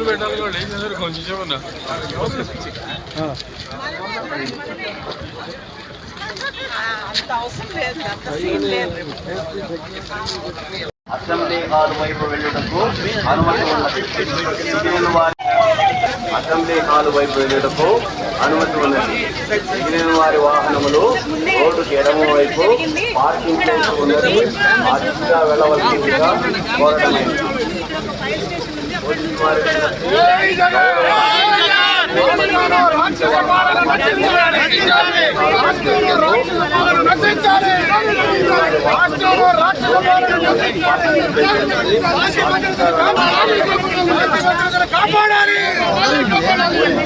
చేతులు పెట్టాలి కూడా ఏం చేశారు కొంచెం చెప్పన్నా అసెంబ్లీ హాల్ వైపు వెళ్ళుటకు అనుమతి ఉన్నది. అసెంబ్లీ హాల్ వైపు వెళ్ళుటకు అనుమతి ఉన్నది. మిగిలిన వారి వాహనములు రోడ్డుకి ఎడమ వైపు పార్కింగ్ ప్లేస్ ఉన్నది. ఆ దిశగా కాపాడాలి కోరడమైంది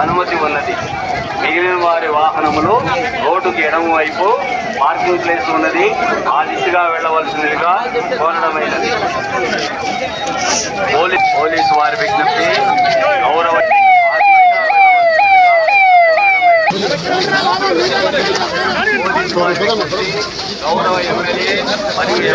అనుమతి ఉన్నది. మిగిలిన వారి వాహనములు రోడ్డుకి ఎడమ వైపు పార్కింగ్ ప్లేస్ ఉన్నది. ఆ దిశగా వెళ్ళవలసినదిగా కోరడమైనది. పోలీస్ పోలీసు వారి విజ్ఞప్తి గౌరవ గౌరవ ఎమ్మెల్యే మరియు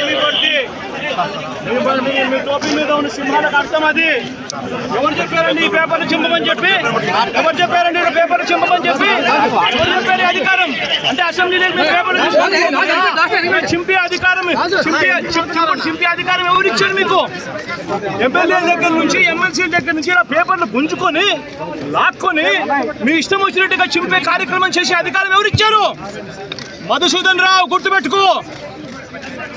మీ టోపీ మీద ఉన్న సింహాలకు అర్థం అది ఎవరు చెప్పారండి ఈ పేపర్లు చింపమని చెప్పి ఎవరు చెప్పారండి ఈ పేపర్లు చింపమని చెప్పి ఎవరు చెప్పారు అధికారం? అంటే అసెంబ్లీలో మీ పేపర్లు చింపే అధికారం చింపే చింపే అధికారం ఎవరు ఇచ్చారు మీకు ఎమ్మెల్యే దగ్గర నుంచి ఎమ్మెల్సీ దగ్గర నుంచి ఇలా పేపర్లు గుంజుకొని లాక్కొని మీ ఇష్టం వచ్చినట్టుగా చింపే కార్యక్రమం చేసే అధికారం ఎవరు ఇచ్చారు మధుసూదన్ రావు గుర్తుపెట్టుకో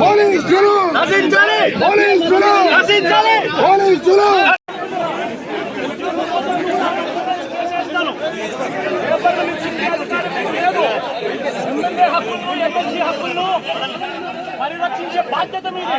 నశించాలి! నశించాలి నశించాలి! ఎమ్మెల్యే హక్కులను ఎమ్మెల్సీ హక్కులను పరిరక్షించే బాధ్యత మీది